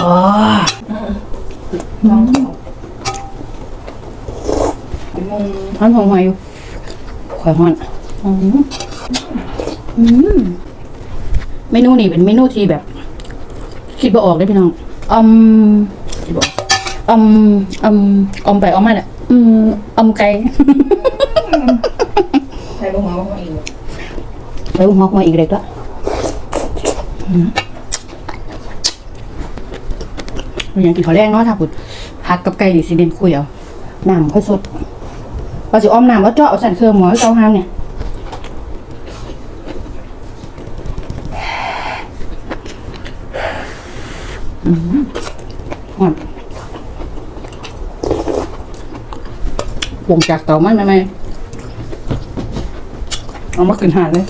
อ๋อน้องฮ้อนหอมหอยอยู่ข่อยฮ้อนอืมอืมเมนูนี่เป็นเมนูที่แบบ คิดบ่ออกเลยพี่น้องอมคิดบ่ออกอมอมอมไปอมมาเนี่ยอืมอมไก่ใครบอกมาว่าเขาเองแล้วหอกมาอีกเล็กละอืม เรายังกินข้าวแรงเนาะถ้าพุดผักกับไก่ดิสิเด่นคุยเอาน้ำค่อยสดเราจะอ้อมน้ำแล้วเจาะเอาสั่นเครื่องหมอเจ้าห้ามเนี่ยอืมหอมวงจากเตามันไหมไหมเอามาขึ้นหาเลย